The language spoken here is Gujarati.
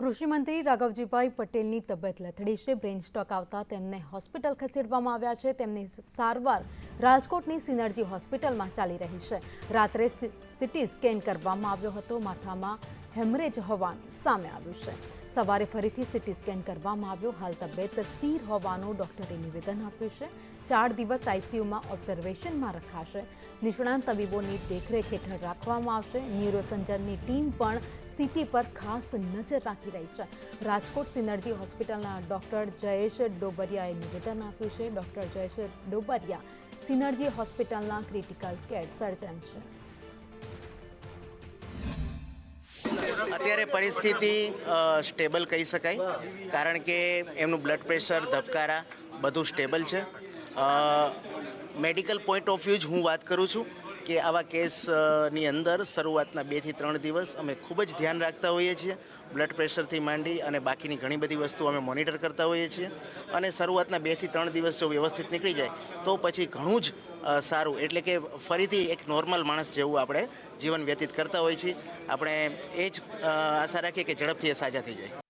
કૃષિમંત્રી રાઘવજીભાઈ પટેલની તબિયત લથડી છે. બ્રેન સ્ટોક આવતા તેમને હોસ્પિટલ ખસેડવામાં આવ્યા છે. તેમની સારવાર રાજકોટની સિનર્જી હોસ્પિટલમાં ચાલી રહી છે. રાત્રે સીટી સ્કેન કરવામાં આવ્યો હતો. માથામાં હેમરેજ હોવાનું સામે આવ્યું છે. સવારે ફરીથી સિટી સ્કેન કરવામાં આવ્યો. હાલ તબિયત સ્થિર હોવાનું ડોક્ટરે નિવેદન આપ્યું છે. ચાર દિવસ આઈસીયુમાં ઓબ્ઝર્વેશનમાં રખાશે. નિષ્ણાંત તબીબોની દેખરેખ હેઠળ રાખવામાં આવશે. ન્યુરોસર્જનની ટીમ પણ સ્થિતિ પર ખાસ નજર રાખી રહી છે. રાજકોટ સિનર્જી હોસ્પિટલના ડોક્ટર જયેશ ડોબરિયાએ નિવેદન આપ્યું છે. ડોક્ટર જયેશ ડોબરિયા સિનર્જી હોસ્પિટલના ક્રિટિકલ કેર સર્જન છે. અત્યારે પરિસ્થિતિ સ્ટેબલ કહી શકાય, કારણ કે એમનું બ્લડ પ્રેશર, ધબકારા બધું સ્ટેબલ છે. મેડિકલ પોઈન્ટ ઓફ વ્યૂ જ હું વાત કરું છું. કે આવા કેસની અંદર શરૂઆતના બેથી ત્રણ દિવસ અમે ખૂબ જ ધ્યાન રાખતા હોઈએ છીએ, બ્લડ પ્રેશરથી માંડી અને બાકીની ઘણી બધી વસ્તુઓ અમે મોનિટર કરતા હોઈએ છીએ. અને શરૂઆતના બેથી ત્રણ દિવસ જો વ્યવસ્થિત નીકળી જાય, તો પછી ઘણું જ સારું. એટલે કે ફરીથી એક નોર્મલ માણસ જેવું આપણે જીવન વ્યતીત કરતા હોઈએ છીએ. આપણે એ જ આશા રાખીએ કે ઝડપથી એ સાજા થઈ જાય.